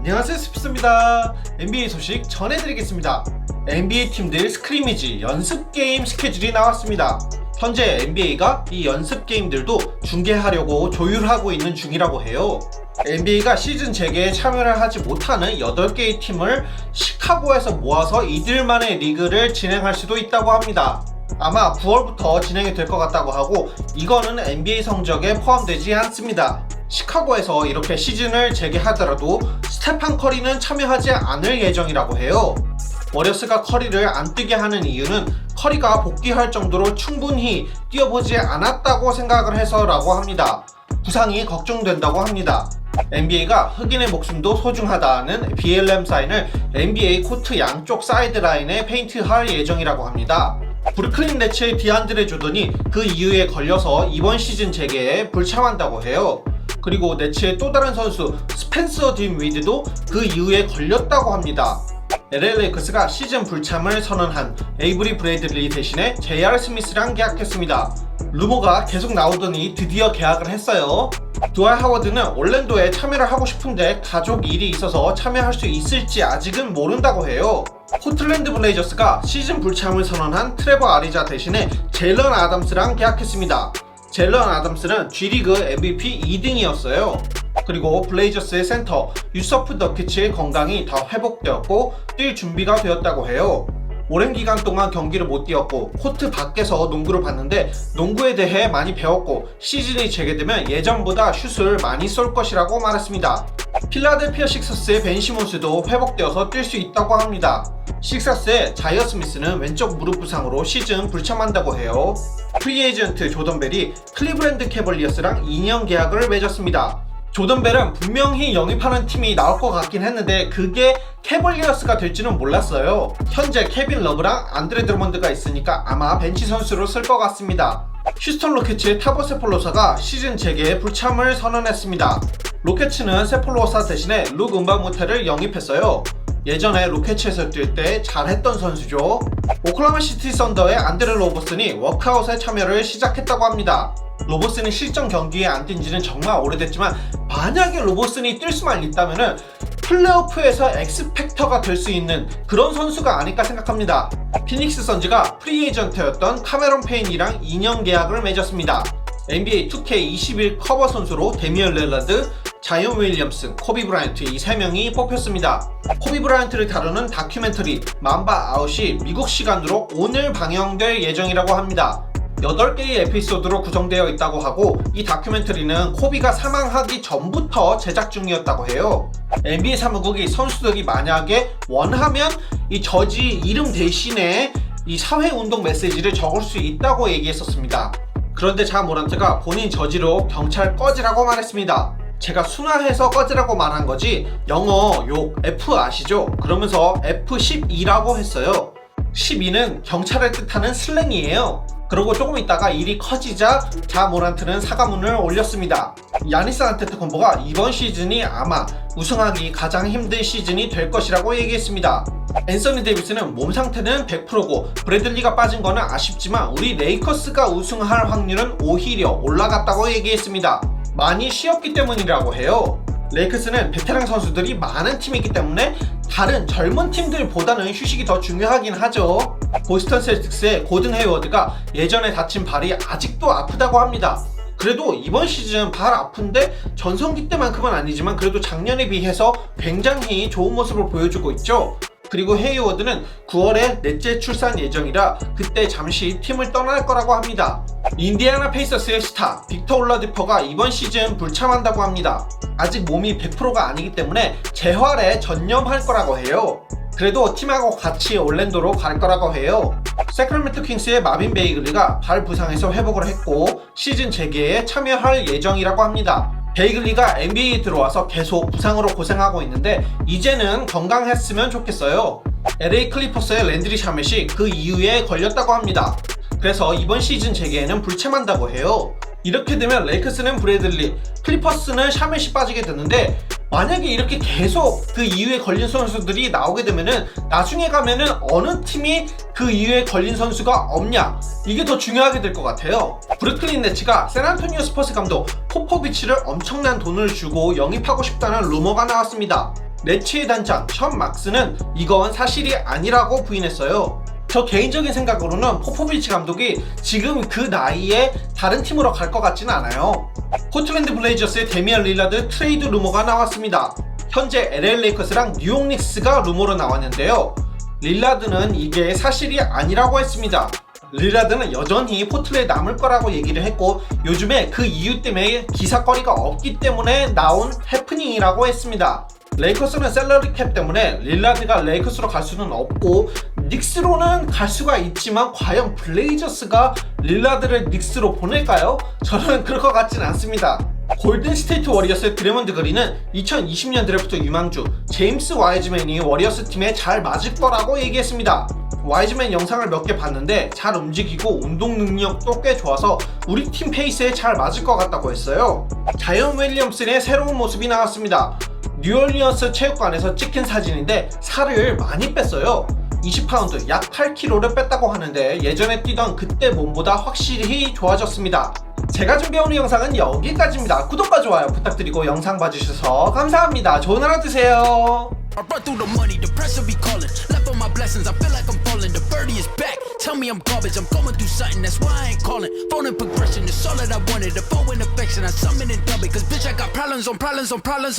안녕하세요 스피스입니다. NBA 소식 전해드리겠습니다. NBA 팀들 스크리미지 연습 게임 스케줄이 나왔습니다. 현재 NBA가 이 연습 게임들도 중계하려고 조율하고 있는 중이라고 해요. NBA가 시즌 재개에 참여를 하지 못하는 8개의 팀을 시카고에서 모아서 이들만의 리그를 진행할 수도 있다고 합니다. 아마 9월부터 진행이 될 것 같다고 하고 이거는 NBA 성적에 포함되지 않습니다. 시카고에서 이렇게 시즌을 재개하더라도 스테판 커리는 참여하지 않을 예정이라고 해요. 워리어스가 커리를 안 뛰게 하는 이유는 커리가 복귀할 정도로 충분히 뛰어보지 않았다고 생각을 해서라고 합니다. 부상이 걱정된다고 합니다. NBA가 흑인의 목숨도 소중하다는 BLM 사인을 NBA 코트 양쪽 사이드 라인에 페인트할 예정이라고 합니다. 브루클린 네츠의 디안드레 조던이 그 이유에 걸려서 이번 시즌 재개에 불참한다고 해요. 그리고 네츠의 또 다른 선수 스펜서 딘 위드도 그 이유에 걸렸다고 합니다. LA 레이커스가 시즌 불참을 선언한 에이브리 브레이들리 대신에 JR 스미스랑 계약했습니다. 루머가 계속 나오더니 드디어 계약을 했어요. 두알 하워드는 올랜도에 참여를 하고 싶은데 가족 일이 있어서 참여할 수 있을지 아직은 모른다고 해요. 포틀랜드 블레이저스가 시즌 불참을 선언한 트레버 아리자 대신에 젤런 아담스랑 계약했습니다. 젤런 아담스는 G리그 MVP 2등이었어요. 그리고 블레이저스의 센터 유서프 더키츠의 건강이 다 회복되었고 뛸 준비가 되었다고 해요. 오랜 기간 동안 경기를 못 뛰었고 코트 밖에서 농구를 봤는데 농구에 대해 많이 배웠고 시즌이 재개되면 예전보다 슛을 많이 쏠 것이라고 말했습니다. 필라델피아 식서스의 벤 시몬스도 회복되어서 뛸 수 있다고 합니다. 식서스의 자이어 스미스는 왼쪽 무릎 부상으로 시즌 불참한다고 해요. 프리에이전트 조던벨이 클리브랜드 캐벌리어스랑 2년 계약을 맺었습니다. 조던벨은 분명히 영입하는 팀이 나올 것 같긴 했는데 그게 캐벌리어스가 될지는 몰랐어요. 현재 케빈 러브랑 안드레 드러먼드가 있으니까 아마 벤치 선수로 쓸 것 같습니다. 휴스턴 로켓츠의 타보 세폴로사가 시즌 재개에 불참을 선언했습니다. 로켓츠는 세폴로사 대신에 룩 은바무테를 영입했어요. 예전에 로켓츠에서 뛸 때 잘했던 선수죠. 오클라마 시티 썬더의 안드레 로버슨이 워크아웃에 참여를 시작했다고 합니다. 로버슨이 실전 경기에 안 뛴 지는 정말 오래됐지만 만약에 로버슨이 뛸 수만 있다면은 플레이오프에서 엑스팩터가 될 수 있는 그런 선수가 아닐까 생각합니다. 피닉스 선즈가 프리에이전트였던 카메론 페인이랑 2년 계약을 맺었습니다. NBA 2K21 커버 선수로 데미얼 렐라드, 자이언 윌리엄슨, 코비 브라이언트 이 세 명이 뽑혔습니다. 코비 브라이언트를 다루는 다큐멘터리 만바 아웃이 미국 시간으로 오늘 방영될 예정이라고 합니다. 8개의 에피소드로 구성되어 있다고 하고 이 다큐멘터리는 코비가 사망하기 전부터 제작 중이었다고 해요. NBA 사무국이 선수들이 만약에 원하면 이 저지 이름 대신에 이 사회운동 메시지를 적을 수 있다고 얘기했었습니다. 그런데 자 모란트가 본인 저지로 경찰 꺼지라고 말했습니다. 제가 순화해서 꺼지라고 말한 거지 영어 욕 F 아시죠? 그러면서 F12라고 했어요. 12는 경찰을 뜻하는 슬랭이에요. 그리고 조금 있다가 일이 커지자 자 모란트는 사과문을 올렸습니다. 야니스 안테트콤보가 이번 시즌이 아마 우승하기 가장 힘든 시즌이 될 것이라고 얘기했습니다. 앤서니 데이비스는 몸 상태는 100%고 브래들리가 빠진 거는 아쉽지만 우리 레이커스가 우승할 확률은 오히려 올라갔다고 얘기했습니다. 많이 쉬었기 때문이라고 해요. 레이크스는 베테랑 선수들이 많은 팀이기 때문에 다른 젊은 팀들보다는 휴식이 더 중요하긴 하죠. 보스턴 셀틱스의 고든 헤이워드가 예전에 다친 발이 아직도 아프다고 합니다. 그래도 이번 시즌 발 아픈데 전성기 때만큼은 아니지만 그래도 작년에 비해서 굉장히 좋은 모습을 보여주고 있죠. 그리고 헤이워드는 9월에 넷째 출산 예정이라 그때 잠시 팀을 떠날 거라고 합니다. 인디애나 페이서스의 스타 빅터 올라디퍼가 이번 시즌 불참한다고 합니다. 아직 몸이 100%가 아니기 때문에 재활에 전념할 거라고 해요. 그래도 팀하고 같이 올랜도로 갈 거라고 해요. 세크라멘토 킹스의 마빈 베이글리가 발 부상에서 회복을 했고 시즌 재개에 참여할 예정이라고 합니다. 베이글리가 NBA에 들어와서 계속 부상으로 고생하고 있는데 이제는 건강했으면 좋겠어요. LA 클리퍼스의 랜드리 샤멧이 그 이유에 걸렸다고 합니다. 그래서 이번 시즌 재개에는 불참한다고 해요. 이렇게 되면 레이크스는 브래들리, 클리퍼스는 샤멧이 빠지게 되는데 만약에 이렇게 계속 그 이유에 걸린 선수들이 나오게 되면은 나중에 가면은 어느 팀이 그 이유에 걸린 선수가 없냐 이게 더 중요하게 될 것 같아요. 브루클린 네츠가 샌안토니오 스퍼스 감독 포포비치를 엄청난 돈을 주고 영입하고 싶다는 루머가 나왔습니다. 레츠의 단장 션 막스는 이건 사실이 아니라고 부인했어요. 저 개인적인 생각으로는 포포비치 감독이 지금 그 나이에 다른 팀으로 갈 것 같지는 않아요. 포틀랜드 블레이저스의 데미안 릴라드 트레이드 루머가 나왔습니다. 현재 LA 레이커스랑 뉴욕 닉스가 루머로 나왔는데요. 릴라드는 이게 사실이 아니라고 했습니다. 릴라드는 여전히 포틀에 남을 거라고 얘기를 했고 요즘에 그 이유 때문에 기사거리가 없기 때문에 나온 해프닝이라고 했습니다. 레이커스는 셀러리 캡 때문에 릴라드가 레이커스로 갈 수는 없고 닉스로는 갈 수가 있지만 과연 블레이저스가 릴라드를 닉스로 보낼까요? 저는 그럴 것 같진 않습니다. 골든 스테이트 워리어스의 드래먼드 그린은 2020년 드래프트 유망주 제임스 와이즈맨이 워리어스 팀에 잘 맞을 거라고 얘기했습니다. 와이즈맨 영상을 몇 개 봤는데 잘 움직이고 운동 능력도 꽤 좋아서 우리 팀 페이스에 잘 맞을 것 같다고 했어요. 자이언 윌리엄슨의 새로운 모습이 나왔습니다. 뉴올리언스 체육관에서 찍힌 사진인데 살을 많이 뺐어요. 20파운드 약 8kg를 뺐다고 하는데 예전에 뛰던 그때 몸보다 확실히 좋아졌습니다. 제가 준비해오는 영상은 여기까지입니다. 구독과 좋아요 부탁드리고 영상 봐주셔서 감사합니다. 좋은 하루 되세요. I run through the money, the pressure be calling. Left on my blessings, I feel like I'm falling. The birdie is back. Tell me I'm garbage, I'm going through something, that's why I ain't calling. Phone and progression is all that I wanted. The phone and affection, I summon and dub it. Cause bitch, I got problems on problems on problems on